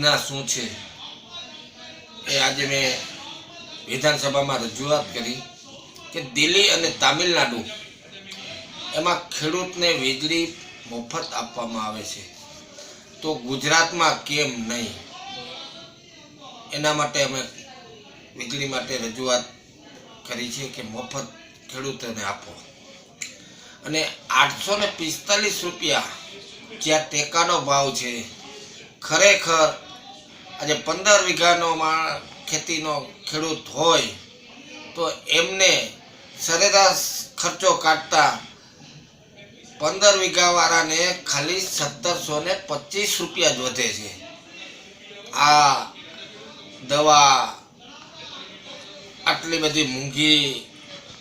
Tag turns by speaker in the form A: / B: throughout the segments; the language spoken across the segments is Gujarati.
A: વેદના શું છે? એ આજે મેં વિધાનસભામાં રજૂઆત કરી કે દિલ્હી અને તામિલનાડુ એમાં ખેડૂતને વીજળી મફત આપવામાં આવે છે. તો ગુજરાતમાં કેમ નહીં? એના માટે અમે વીજળી માટે રજૂઆત કરી છે કે મફત ખેડૂતોને આપો. અને આઠસો ને પિસ્તાલીસ રૂપિયા જ્યાં ટેકાનો ભાવ છે, ખરેખર આજે પંદર વીઘાનો માણ ખેતીનો ખેડૂત હોય, તો એમને સરેરાશ ખર્ચો કાઢતા પંદર વીઘાવાળાને ખાલી સત્તરસો ને પચીસ રૂપિયા જ વધે છે. આ દવા આટલી બધી મૂંઘી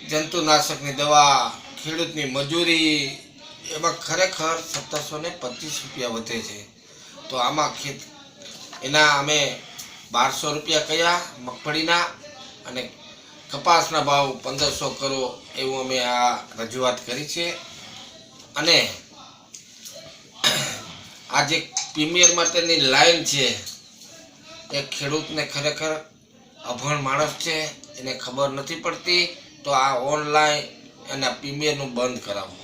A: જંતુનાશકની દવા, ખેડૂતની મજૂરી, એમાં ખરેખર સત્તરસો ને પચીસ રૂપિયા વધે છે. તો આમાં ખેત એના અમે બારસો રૂપિયા કયા મગફળીના અને કપાસના ભાવ પંદરસો કરો એવું અમે આ રજૂઆત કરી છે. અને આ જે પ્રીમિયર માટેની લાઈન છે, એ ખેડૂતને ખરેખર અભણ માણસ છે, એને ખબર નથી પડતી તો આ ઓનલાઈન અને પ્રીમિયરનું બંધ કરાવો.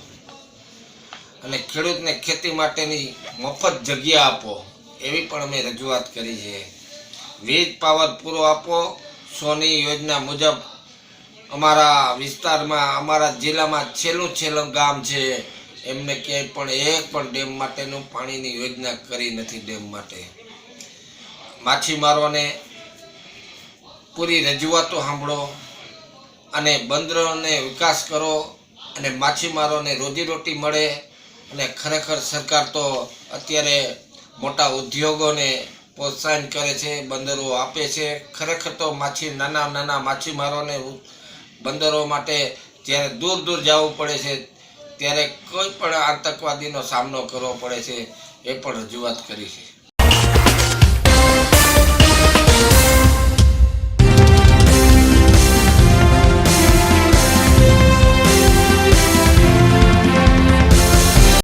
A: અને ખેડૂતને ખેતી માટેની મફત જગ્યા આપો. એવી પણ અમે રજૂઆત કરી છે. વીજ પાવર પૂરો આપો. સોની યોજના મુજબ અમારા વિસ્તારમાં, અમારા જિલ્લામાં છેલ્લું છેલ્લું ગામ છે. એમને ક્યાંય પણ એક પણ ડેમ માટેનું પાણીની યોજના કરી નથી ડેમ માટે. માછીમારોને પૂરી રજૂઆતો સાંભળો અને બંદરોને વિકાસ કરો અને માછીમારોને રોજીરોટી મળે અને ખરેખર સરકાર તો અત્યારે મોટા ઉદ્યોગોને પ્રોત્સાહન કરે છે, બંદરો આપે છે. ખરેખર તો માછી નાના નાના માછીમારોને બંદરો માટે જ્યારે દૂર દૂર જવું પડે છે, ત્યારે કોઈ પણ આતંકવાદીનો સામનો કરવો પડે છે, એ પણ રજૂઆત કરી છે.